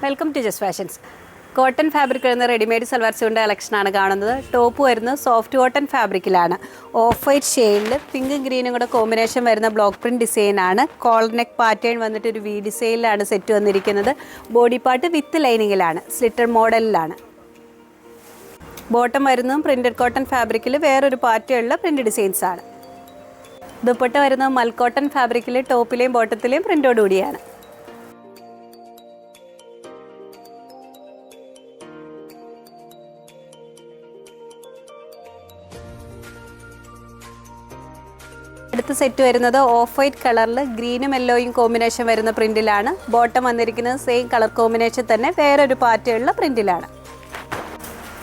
Welcome to just fashions cotton fabric വരുന്ന readymade salwar സ്യൂട്ടിന്റെ കളക്ഷനാണ് കാണുന്നത്. ടോപ്പ് വരുന്നത് സോഫ്റ്റ് കോട്ടൺ ഫാബ്രിക്കിലാണ് ഓഫ് വൈറ്റ് ഷെയ്ഡിൽ പിങ്കും ഗ്രീനും കൂടെ കോമ്പിനേഷൻ വരുന്ന ബ്ലോക്ക് പ്രിന്റ് ഡിസൈനാണ് കോളർ നെക്ക് പാറ്റേൺ വന്നിട്ട് ഒരു വി ഡിസൈനിലാണ് സെറ്റ് വന്നിരിക്കുന്നത്. ബോഡി പാർട്ട് വിത്ത് ലൈനിങ്ങിലാണ് സ്ലിറ്റർ മോഡലിലാണ് ബോട്ടം വരുന്നതും പ്രിന്റഡ് കോട്ടൺ ഫാബ്രിക്കിൽ വേറൊരു പ്രിന്റ് ഡിസൈൻസ് ആണ്. ദുപ്പട്ട വരുന്നത് മൽക്കോട്ടൺ ഫാബ്രിക്കിൽ ടോപ്പിലെയും ബോട്ടത്തിലെയും പ്രിന്റോട് അടുത്ത സെറ്റ് വരുന്നത് ഓഫ് വൈറ്റ് കളറിൽ ഗ്രീനും യെല്ലോയും കോമ്പിനേഷൻ വരുന്ന പ്രിന്റിലാണ് ബോട്ടം വന്നിരിക്കുന്നത് സെയിം കളർ കോമ്പിനേഷൻ തന്നെ വേറൊരു പാറ്റേണുള്ള പ്രിന്റിലാണ്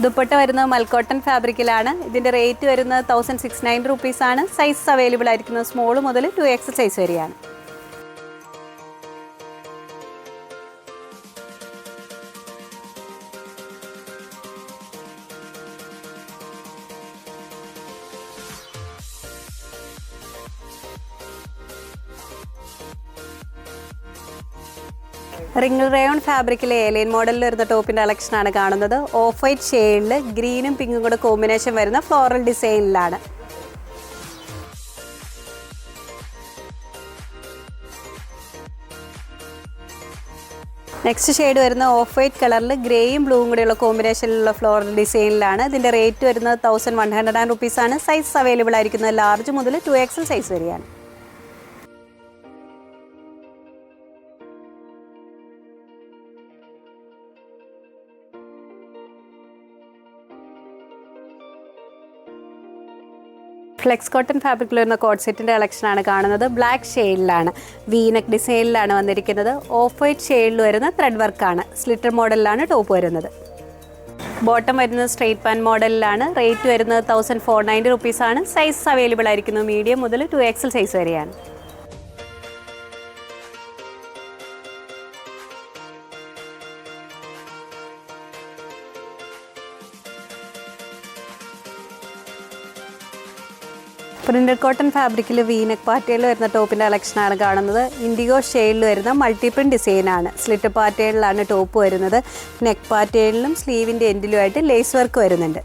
ദുപ്പട്ട വരുന്നത് മൽക്കോട്ടൺ ഫാബ്രിക്കിലാണ് ഇതിന്റെ റേറ്റ് വരുന്നത് തൗസൻഡ് സിക്സ് നയൻ റുപ്പീസാണ് സൈസ് അവൈലബിൾ ആയിരിക്കുന്നത് സ്മോൾ മുതൽ ടു എക്സ് സൈസ് വരെയാണ്. റിംഗിൾ റയോൺ ഫാബ്രിക്കിലെ ഏലിയൻ മോഡലിൽ വരുന്ന ടോപ്പിന്റെ കളക്ഷനാണ് കാണുന്നത്. ഓഫ് വൈറ്റ് ഷെയ്ഡിൽ ഗ്രീനും പിങ്കും കൂടെ കോമ്പിനേഷൻ വരുന്ന ഫ്ലോറൽ ഡിസൈനിലാണ് നെക്സ്റ്റ് ഷെയ്ഡ് വരുന്ന ഓഫ് വൈറ്റ് കളറിൽ ഗ്രേയും ബ്ലൂവും കൂടെയുള്ള കോമ്പിനേഷനിലുള്ള ഫ്ലോറൽ ഡിസൈനിലാണ് ഇതിന്റെ റേറ്റ് വരുന്നത് തൗസൻഡ് വൺ ഹൺഡ്രഡ് ആൻഡ് റുപ്പീസാണ് സൈസ് അവൈലബിൾ ആയിരിക്കുന്നത് ലാർജ് മുതൽ ടു എക്സൽ സൈസ് വരെയാണ്. ഫ്ലെക്സ് കോട്ടൺ ഫാബ്രിക്കിൽ വരുന്ന കോട്ട് സെറ്റിന്റെ കളക്ഷനാണ് കാണുന്നത്. ബ്ലാക്ക് ഷെയ്ഡിലാണ് വീനക്ക് ഡിസൈനിലാണ് വന്നിരിക്കുന്നത്. ഓഫ് വൈറ്റ് ഷെയ്ഡിൽ വരുന്ന ത്രെഡ് വർക്കാണ് സ്ലിറ്റർ മോഡലിലാണ് ടോപ്പ് വരുന്നത്. ബോട്ടം വരുന്നത് സ്ട്രെയിറ്റ് പാൻ മോഡലിലാണ്. റേറ്റ് വരുന്നത് തൗസൻഡ് ഫോർ നയന്റി റുപ്പീസാണ് സൈസ് അവൈലബിൾ ആയിരിക്കുന്നത് മീഡിയം മുതൽ ടു എക്സൽ സൈസ് വരെയാണ്. പ്രിന്റഡ് കോട്ടൺ ഫാബ്രിക്കിൽ വീനക് പാറ്റേണിൽ വരുന്ന ടോപ്പിന്റെ കളക്ഷനാണ് കാണുന്നത്. ഇൻഡിഗോ ഷെയ്ഡിൽ വരുന്ന മൾട്ടി പ്രിന്റ് ഡിസൈനാണ് സ്ലിറ്റ് പാറ്റേണിലാണ് ടോപ്പ് വരുന്നത്. നെക്ക് പാറ്റേണിലും സ്ലീവിന്റെ എൻഡിലുമായിട്ട് ലേസ് വർക്ക് വരുന്നുണ്ട്.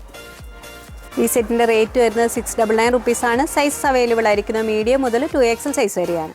ഈ സെറ്റിന്റെ റേറ്റ് വരുന്നത് സിക്സ് ഡബിൾ നയൻ റുപ്പീസാണ് സൈസ് അവൈലബിൾ ആയിരിക്കുന്നത് മീഡിയം മുതൽ ടു എക്സൽ സൈസ് വരെയാണ്.